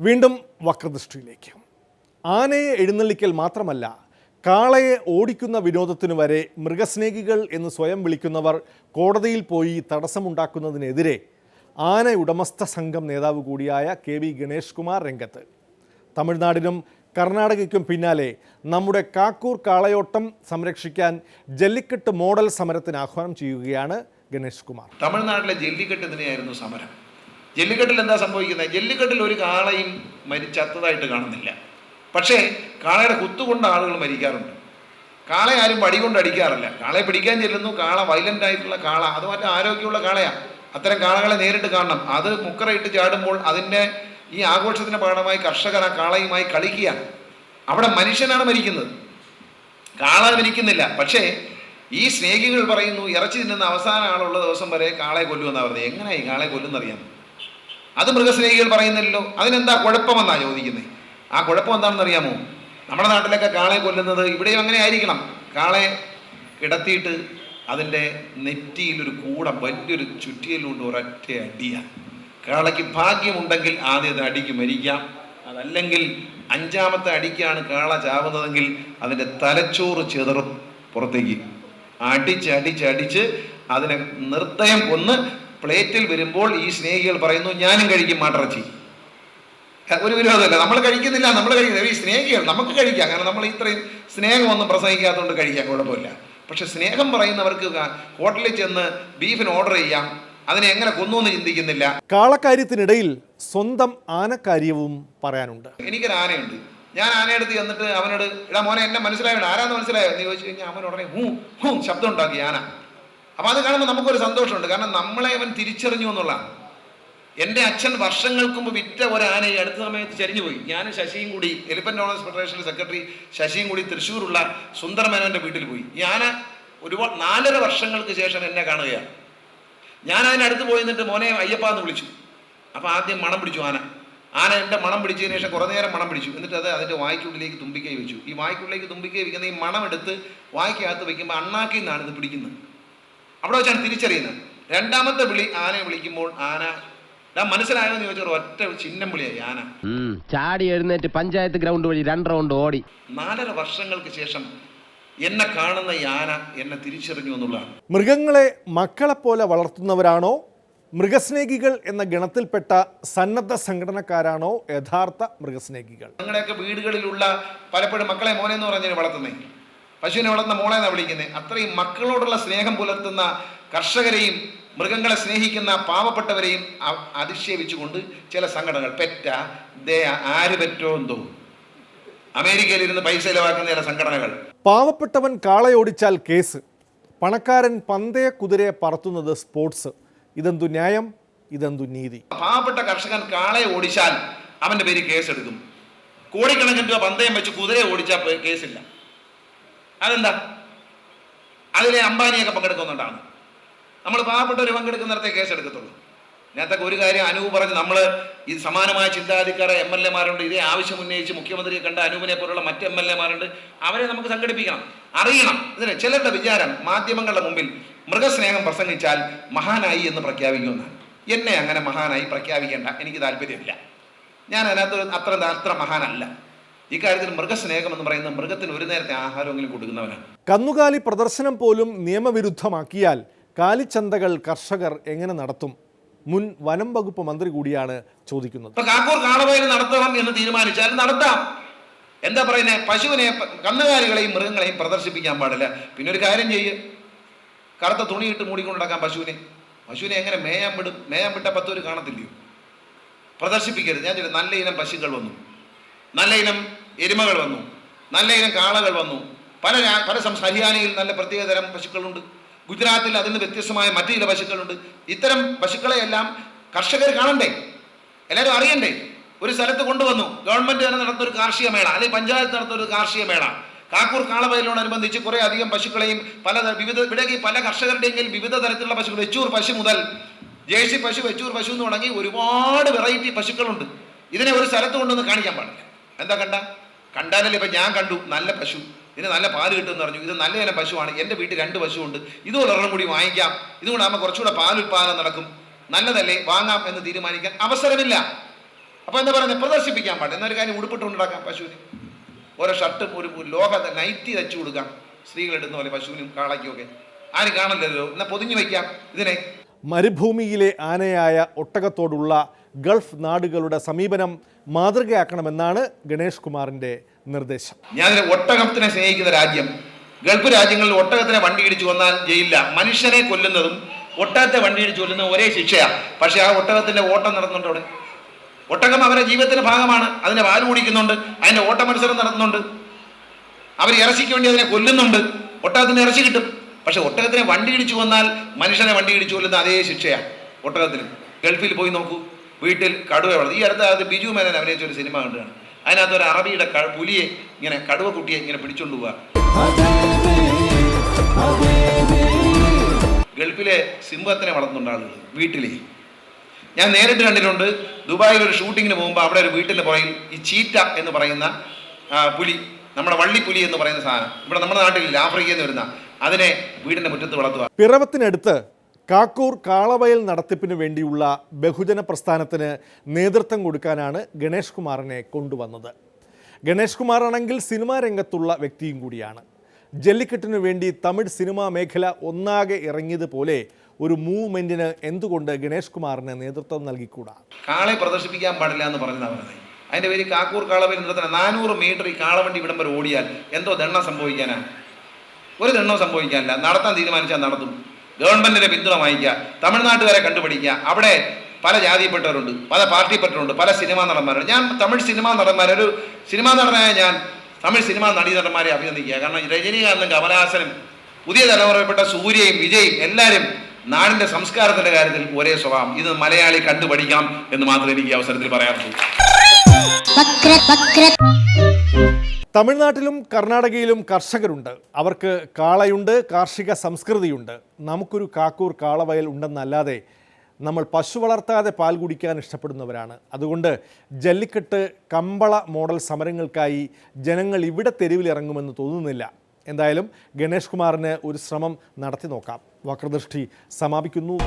വീണ്ടും വക്രദൃഷ്ടിയിലേക്ക്. ആനയെ എഴുന്നള്ളിക്കൽ മാത്രമല്ല കാളയെ ഓടിക്കുന്ന വിനോദത്തിനു വരെ മൃഗസ്നേഹികൾ എന്ന് സ്വയം വിളിക്കുന്നവർ കോടതിയിൽ പോയി തടസ്സമുണ്ടാക്കുന്നതിനെതിരെ ആന ഉടമസ്ഥ സംഘം നേതാവ് കൂടിയായ കെ വി ഗണേഷ് കുമാർ രംഗത്ത്. തമിഴ്നാടിനും കർണാടകയ്ക്കും പിന്നാലെ നമ്മുടെ കാക്കൂർ കാളയോട്ടം സംരക്ഷിക്കാൻ ജല്ലിക്കെട്ട് മോഡൽ സമരത്തിന് ആഹ്വാനം ചെയ്യുകയാണ് ഗണേഷ് കുമാർ. തമിഴ്നാട്ടിലെ ജല്ലിക്കെട്ട് തന്നെയായിരുന്നു സമരം? ജല്ലിക്കെട്ടിൽ എന്താ സംഭവിക്കുന്നത്? ജെല്ലിക്കെട്ടിൽ ഒരു കാളയും മരിച്ചത്തതായിട്ട് കാണുന്നില്ല. പക്ഷേ കാളയുടെ കുത്തുകൊണ്ട് ആളുകൾ മരിക്കാറുണ്ട്. കാളയെ ആരും പടി കൊണ്ട് അടിക്കാറില്ല. കാളയെ പിടിക്കാൻ ചെല്ലുന്നു. കാള വയലന്റ് ആയിട്ടുള്ള കാള. അത് മറ്റേ ആരോഗ്യമുള്ള കാളയാണ് അത്തരം കാളകളെ നേരിട്ട് കാണണം. അത് മുക്കറയിട്ട് ചാടുമ്പോൾ അതിന്റെ ഈ ആഘോഷത്തിന്റെ ഭാഗമായി കർഷകർ ആ കാളയുമായി കളിക്കുകയാണ് അവിടെ മനുഷ്യനാണ് മരിക്കുന്നത്. കാള മരിക്കുന്നില്ല. പക്ഷേ ഈ സ്നേഹികൾ പറയുന്നു ഇറച്ചി തിന്നുന്ന അവസാന ആളുള്ള ദിവസം വരെ കാളയെ കൊല്ലുമെന്നാണ് പറഞ്ഞത്. എങ്ങനെയായി കാളയെ കൊല്ലുന്നറിയാം അത് മൃഗസ്നേഹികൾ പറയുന്നില്ലല്ലോ. അതിനെന്താ കുഴപ്പമെന്നാണ് ചോദിക്കുന്നത് ആ കുഴപ്പം എന്താണെന്ന് അറിയാമോ? നമ്മുടെ നാട്ടിലൊക്കെ കാളയെ കൊല്ലുന്നത് ഇവിടെയും അങ്ങനെ ആയിരിക്കണം. കാളയെ കിടത്തിയിട്ട് അതിന്റെ നെറ്റിയിലൊരു കൂടം വലിയൊരു ചുറ്റിയിലുണ്ട് ഒരൊറ്റ അടിയാണ് കാളയ്ക്ക് ഭാഗ്യമുണ്ടെങ്കിൽ ആദ്യം അത് അടിക്ക് മരിക്കാം. അതല്ലെങ്കിൽ അഞ്ചാമത്തെ അടിക്കാണ് കാള ചാവുന്നതെങ്കിൽ അതിന്റെ തലച്ചോറ് ചെതറും പുറത്തേക്ക്. അടിച്ച് അടിച്ച് അടിച്ച് അതിനെ നിർദ്ദയം കൊന്ന് പ്ലേറ്റിൽ വരുമ്പോൾ ഈ സ്നേഹികൾ പറയുന്നു ഞാനും കഴിക്കും മാട്ടിറച്ചി ഒരു വിരോധമല്ല. നമ്മൾ കഴിക്കുന്നില്ല നമ്മൾ കഴിക്കുന്നില്ല. ഈ സ്നേഹികൾ നമുക്ക് കഴിക്കാം. കാരണം നമ്മൾ ഇത്രയും സ്നേഹമൊന്നും പ്രസംഗിക്കാത്തതുകൊണ്ട് കഴിക്കാം കുഴപ്പമില്ല. പക്ഷെ സ്നേഹം പറയുന്നവർക്ക് ഹോട്ടലിൽ ചെന്ന് ബീഫിന് ഓർഡർ ചെയ്യാം. അതിനെ എങ്ങനെ കൊന്നു എന്ന് ചിന്തിക്കുന്നില്ല. കാളക്കാര്യത്തിനിടയിൽ സ്വന്തം ആനക്കാര്യവും പറയാനുണ്ട്. എനിക്കൊരു ആനയുണ്ട്. ഞാൻ ആനയെടുത്ത് ചെന്നിട്ട് അവനോട് ഇടാ മോനെ എന്നെ മനസ്സിലായോ ആരാന്ന് മനസ്സിലായോ? എന്ന് ചോദിച്ചു കഴിഞ്ഞാൽ അവൻ ഉടനെ ഹൂ ഹൂ ശബ്ദം ഉണ്ടാക്കി ആന. അപ്പം അത് കാണുമ്പോൾ നമുക്കൊരു സന്തോഷമുണ്ട്. കാരണം നമ്മളെ അവൻ തിരിച്ചറിഞ്ഞു എന്നുള്ളതാണ്. എന്റെ അച്ഛൻ വർഷങ്ങൾക്ക് മുമ്പ് വിറ്റ ഒരു ആന ഈ അടുത്ത സമയത്ത് ചരിഞ്ഞുപോയി. ഞാൻ ശശിയും കൂടി എലിഫന്റ് ഓണേഴ്സ് ഫെഡറേഷൻ സെക്രട്ടറി ശശിയും കൂടി തൃശ്ശൂരുള്ള സുന്ദരമേനോന്റെ വീട്ടിൽ പോയി. ഞാൻ ഒരുപാട് നാലര വർഷങ്ങൾക്ക് ശേഷം എന്നെ കാണുകയാണ്. ഞാൻ അതിനടുത്ത് പോയി നിന്നിട്ട് മോനെ അയ്യപ്പ എന്ന് വിളിച്ചു. അപ്പോൾ ആദ്യം മണം പിടിച്ചു ആന. ആന എന്റെ മണം പിടിച്ചതിന് ശേഷം കുറേ നേരം മണം പിടിച്ചു. എന്നിട്ട് അത് അതിന്റെ വായ്ക്കുള്ളിലേക്ക് തുമ്പിക്കൈ വെച്ചു. ഈ വായ്ക്കുള്ളിലേക്ക് തുമ്പിക്കൈ വെക്കുന്ന ഈ മണം എടുത്ത് വായ്ക്കകത്ത് വെക്കുമ്പോൾ അണ്ണാക്കിൽ നിന്നാണ് ഇത് പിടിക്കുന്നത്. അവിടെ വെച്ചാണ് തിരിച്ചറിയുന്നത്. രണ്ടാമത്തെ വിളി ആനയെ വിളിക്കുമ്പോൾ ആന ഞാൻ മനസ്സിലായോ എന്ന് ചോദിച്ചാൽ ഒറ്റ ചിഹ്നം വിളിയായി ആന. ചാടി എഴുന്നേറ്റ് പഞ്ചായത്ത് ഗ്രൗണ്ട് വഴി രണ്ട് റൗണ്ട് ഓടി. നാലര വർഷങ്ങൾക്ക് ശേഷം എന്നെ കാണുന്ന ഈ ആന എന്നെ തിരിച്ചറിഞ്ഞു എന്നുള്ളതാണ്. മൃഗങ്ങളെ മക്കളെപ്പോലെ വളർത്തുന്നവരാണോ? മൃഗസ്നേഹികൾ എന്ന ഗണത്തിൽപ്പെട്ട സന്നദ്ധ സംഘടനക്കാരാണോ യഥാർത്ഥ മൃഗസ്നേഹികൾ? ഞങ്ങളുടെയൊക്കെ വീടുകളിലുള്ള പലപ്പോഴും മക്കളെ മോനെ എന്ന് പറഞ്ഞാൽ വളർത്തുന്നേ. പശുവിനെ വളർത്തുന്ന മോളെ എന്നാണ് വിളിക്കുന്നത് അത്രയും മക്കളോടുള്ള സ്നേഹം പുലർത്തുന്ന കർഷകരെയും മൃഗങ്ങളെ സ്നേഹിക്കുന്ന പാവപ്പെട്ടവരെയും അധിക്ഷേപിച്ചുകൊണ്ട് ചില സംഘടനകൾ. പെറ്റ ദേ ആര് പെറ്റോ എന്തോ. അമേരിക്കയിൽ ഇരുന്ന് പൈസ ചെലവാക്കുന്ന ചില സംഘടനകൾ. പാവപ്പെട്ടവൻ കാളയോടിച്ചാൽ കേസ്. പണക്കാരൻ പന്തയ കുതിരയെ പറത്തുന്നത് സ്പോർട്സ് ഇതെന്തു ന്യായം? ഇതെന്തു നീതി? പാവപ്പെട്ട കർഷകൻ കാളയെ ഓടിച്ചാൽ അവന്റെ പേര് കേസെടുക്കും. കോടിക്കണക്കിന് രൂപ പന്തയം വെച്ച് കുതിരയെ ഓടിച്ചാൽ കേസില്ല. അതെന്താ? അതിലെ അംബാനിയൊക്കെ പങ്കെടുക്കുന്നുണ്ടാണ്. നമ്മൾ പാവപ്പെട്ടവർ പങ്കെടുക്കുന്നിടത്തെ കേസെടുക്കത്തുള്ളൂ നേരത്തെ ഒരു കാര്യം അനൂപ് പറഞ്ഞ് നമ്മൾ ഈ സമാനമായ ചിന്താധിക്കാര എം എൽ എമാരുണ്ട്. ഇതേ ആവശ്യം ഉന്നയിച്ച് മുഖ്യമന്ത്രിയെ കണ്ട അനൂപിനെ പോലുള്ള മറ്റ് എം എൽ എമാരുണ്ട്. അവരെ നമുക്ക് സംഘടിപ്പിക്കണം. അറിയണം. ഇതിന് ചിലരുടെ വിചാരം മാധ്യമങ്ങളുടെ മുമ്പിൽ മൃഗസ്നേഹം പ്രസംഗിച്ചാൽ മഹാനായി എന്ന് പ്രഖ്യാപിക്കുമെന്നാണ് എന്നെ അങ്ങനെ മഹാനായി പ്രഖ്യാപിക്കേണ്ട എനിക്ക് താല്പര്യമില്ല. ഞാൻ അതിനകത്ത് അത്ര അത്ര മഹാനല്ല. ഇക്കാര്യത്തിൽ മൃഗസ്നേഹം എന്ന് പറയുന്നത് മൃഗത്തിന് ഒരു നേരത്തെ ആഹാരമെങ്കിലും കൊടുക്കുന്നവരാണ്. കന്നുകാലി പ്രദർശനം പോലും നിയമവിരുദ്ധമാക്കിയാൽ കാലിച്ചന്തകൾ കർഷകർ എങ്ങനെ നടത്തും? മുൻ വനം വകുപ്പ് മന്ത്രി കൂടിയാണ് ചോദിക്കുന്നത്. കാക്കൂർ കാളവയൽ നടത്തണം എന്ന് തീരുമാനിച്ചാൽ നടത്താം. എന്താ പറയുന്നത് പശുവിനെ കന്നുകാലികളെയും മൃഗങ്ങളെയും പ്രദർശിപ്പിക്കാൻ പാടില്ല. പിന്നെ ഒരു കാര്യം ചെയ്യ്. കറുത്ത തുണിയിട്ട് മൂടിക്കൊണ്ട് നടക്കാം പശുവിനെ. പശുവിനെ എങ്ങനെ മേയാൻ വിടും? മേയാൻ വിട്ട പത്തൂര് കാണത്തില്ലയോ? പ്രദർശിപ്പിക്കരുത്. ഞാൻ നല്ല ഇനം പശുക്കൾ വന്നു. നല്ല ഇനം എരുമകൾ വന്നു. നല്ല ഇനം കാളകൾ വന്നു. പല പല ഹരിയാനയിൽ നല്ല പ്രത്യേക തരം പശുക്കളുണ്ട്. ഗുജറാത്തിൽ അതിന് വ്യത്യസ്തമായ മറ്റു ചില പശുക്കളുണ്ട്. ഇത്തരം പശുക്കളെയെല്ലാം കർഷകർ കാണണ്ടേ? എല്ലാവരും അറിയണ്ടേ? ഒരു സ്ഥലത്ത് കൊണ്ടുവന്നു. ഗവൺമെന്റ് തന്നെ നടത്തുന്ന ഒരു കാർഷിക മേള അല്ലെങ്കിൽ പഞ്ചായത്ത് നടത്തുന്ന ഒരു കാർഷിക മേള. കാക്കൂർ കാളവയലിനോടനുബന്ധിച്ച് കുറെ അധികം പശുക്കളെയും പല വിവിധ ഇവിടെ പല കർഷകരുടെയെങ്കിലും വിവിധ തരത്തിലുള്ള പശുക്കൾ വെച്ചൂർ പശു മുതൽ ജേഴ്സി പശു വെച്ചൂർ പശു എന്ന് തുടങ്ങി ഒരുപാട് വെറൈറ്റി പശുക്കളുണ്ട്. ഇതിനെ ഒരു സ്ഥലത്ത് കൊണ്ടുവന്ന് കാണിക്കാൻ പാടില്ല. എന്താ കണ്ട? കണ്ടാലല്ലേ ഇപ്പം ഞാൻ കണ്ടു. നല്ല പശു. ഇതിന് നല്ല പാൽ കിട്ടുമെന്ന് പറഞ്ഞു. ഇത് നല്ല ഇനം പശുവാണ്. എന്റെ വീട്ടിൽ രണ്ട് പശുവുണ്ട്. ഇതുപോലെ ഒരെണ്ണം കൂടി വാങ്ങിക്കാം. ഇതുകൊണ്ട് ആകുമ്പോൾ കുറച്ചുകൂടെ പാൽ ഉൽപ്പാദനം നടക്കും. നല്ലതല്ലേ? വാങ്ങാം എന്ന് തീരുമാനിക്കാൻ അവസരമില്ല. അപ്പോൾ എന്താ പറയുന്നത് പ്രദർശിപ്പിക്കാൻ പാടില്ല. എന്നൊരു കാര്യം ഉടുപ്പിട്ടുണ്ടാക്കാം പശുവിന്. ഓരോ ഷർട്ടും ഒരു ലോക നൈറ്റി തച്ചു കൊടുക്കാം. സ്ത്രീകൾ ഇടുന്ന പോലെ പശുവിനും കാളയ്ക്കും ഒക്കെ. ആരും കാണല്ലോ എന്നാൽ പൊതിഞ്ഞു വയ്ക്കാം. ഇതിനെ മരുഭൂമിയിലെ ആനയായ ഒട്ടകത്തോടുള്ള ഗൾഫ് നാടുകളുടെ സമീപനം മാതൃകയാക്കണമെന്നാണ് ഗണേഷ് കുമാറിന്റെ നിർദ്ദേശം. ഞാൻ ഒട്ടകത്തിനെ സ്നേഹിക്കുന്ന രാജ്യം. ഗൾഫ് രാജ്യങ്ങളിൽ ഒട്ടകത്തിനെ വണ്ടി ഇടിച്ചു കൊന്നാൽ ജയിലില്ല. മനുഷ്യനെ കൊല്ലുന്നതും ഒട്ടകത്തെ വണ്ടി ഇടിച്ചു കൊല്ലുന്നതും ഒരേ ശിക്ഷയാണ് പക്ഷേ ആ ഒട്ടകത്തിന്റെ ഓട്ടം നടന്നുണ്ട് അവിടെ. ഒട്ടകം അവരുടെ ജീവിതത്തിന്റെ ഭാഗമാണ്. അതിന്റെ പാൽ കുടിക്കുന്നുണ്ട്. അതിന്റെ ഓട്ട മത്സരം നടത്തുന്നുണ്ട് അവർ ഇറച്ചിക്ക് വേണ്ടി അതിനെ കൊല്ലുന്നുണ്ട്. ഒട്ടകത്തിന് ഇറച്ചി കിട്ടും. പക്ഷെ ഒട്ടകത്തിനെ വണ്ടി ഇടിച്ചു വന്നാൽ മനുഷ്യനെ വണ്ടി ഇടിച്ചു കൊല്ലുന്ന അതേ ശിക്ഷയാണ് ഒട്ടകത്തിന്. ഗൾഫിൽ പോയി നോക്കൂ. വീട്ടിൽ കടുവ വളർത്തി. ഈ അടുത്ത ബിജു മേനൻ അഭിനയിച്ച ഒരു സിനിമ കണ്ടാണ്. അതിനകത്ത് ഒരു അറബിയുടെ പുലിയെ ഇങ്ങനെ കടുവ കുട്ടിയെ ഇങ്ങനെ പിടിച്ചോണ്ട് പോവുക ഗൾഫിലെ സിംഹത്തിനെ വളർത്തുന്നുണ്ട് ആളുകൾ വീട്ടിലെ. ഞാൻ നേരിട്ട് കണ്ടിട്ടുണ്ട്. ദുബായിൽ ഒരു ഷൂട്ടിങ്ങിന് പോകുമ്പോൾ അവിടെ ഒരു വീട്ടിന്റെ പുറകിൽ ഈ ചീറ്റ എന്ന് പറയുന്ന പുലി നമ്മുടെ വള്ളിപ്പുലി എന്ന് പറയുന്ന സാധനം. ഇവിടെ നമ്മുടെ നാട്ടിൽ ആഫ്രിക്കയിൽ നിന്ന് വരുന്ന. അതിനെ വീടിന്റെ മുറ്റത്ത് വളർത്തുക. പിറവത്തിനടുത്ത് കാക്കൂർ കാളവയൽ നടത്തിപ്പിന് വേണ്ടിയുള്ള ബഹുജന പ്രസ്ഥാനത്തിന് നേതൃത്വം കൊടുക്കാനാണ് ഗണേഷ് കുമാറിനെ കൊണ്ടുവന്നത്. ഗണേഷ് കുമാറാണെങ്കിൽ സിനിമാ രംഗത്തുള്ള വ്യക്തിയും കൂടിയാണ്. ജല്ലിക്കെട്ടിനു വേണ്ടി തമിഴ് സിനിമാ മേഖല ഒന്നാകെ ഇറങ്ങിയതുപോലെ ഒരു മൂവ്മെന്റിന് എന്തുകൊണ്ട് ഗണേഷ് കുമാറിന് നേതൃത്വം നൽകിക്കൂടാ? കാളെ പ്രദർശിപ്പിക്കാൻ പാടില്ല എന്ന് പറഞ്ഞത് അതിന്റെ പേര് കാക്കൂർ കാളവയിൽ നിർത്തണം നാനൂറ് മീറ്റർ ഈ കാളവണ്ടി ഇവിടം വരെ ഓടിയാൽ എന്തോ ദണ്ണം സംഭവിക്കാനാ? ഒരു ദണ്ണം സംഭവിക്കാനില്ല. നടത്താൻ തീരുമാനിച്ചാൽ നടത്തും. ഗവൺമെന്റിന്റെ പിന്തുണ വാങ്ങിക്കുക തമിഴ്നാട്ടുകാരെ കണ്ടുപിടിക്കുക. അവിടെ പല ജാതിയിൽപ്പെട്ടവരുണ്ട് പല പാർട്ടിപ്പെട്ടവരുണ്ട് പല സിനിമാ നടന്മാരുണ്ട്. ഞാൻ തമിഴ് സിനിമാ നടന്മാരെ ഒരു സിനിമാ നടനായ ഞാൻ തമിഴ് സിനിമാ നടീ നടന്മാരെ അഭിനന്ദിക്കുക. കാരണം രജനീകാന്തും കമലഹാസനും പുതിയ തലമുറയിൽപ്പെട്ട സൂര്യയും വിജയും എല്ലാവരും നാടിന്റെ സംസ്കാരത്തിന്റെ കാര്യത്തിൽ ഒരേ സ്വഭാവം. ഇത് മലയാളി കണ്ടുപഠിക്കാം എന്ന് മാത്രമേ എനിക്ക് അവസരത്തിൽ പറയാറുള്ളൂ തമിഴ്നാട്ടിലും കർണാടകയിലും കർഷകരുണ്ട്. അവർക്ക് കാളയുണ്ട് കാർഷിക സംസ്കൃതിയുണ്ട്. നമുക്കൊരു കാക്കൂർ കാളവയൽ ഉണ്ടെന്നല്ലാതെ നമ്മൾ പശു വളർത്താതെ പാൽ കുടിക്കാൻ ഇഷ്ടപ്പെടുന്നവരാണ്. അതുകൊണ്ട് ജല്ലിക്കെട്ട് കമ്പള മോഡൽ സമരങ്ങൾക്കായി ജനങ്ങൾ ഇവിടെ തെരുവിലിറങ്ങുമെന്ന് തോന്നുന്നില്ല. എന്തായാലും ഗണേഷ് കുമാറിന് ഒരു ശ്രമം നടത്തി നോക്കാം. വക്രദൃഷ്ടി സമാപിക്കുന്നു.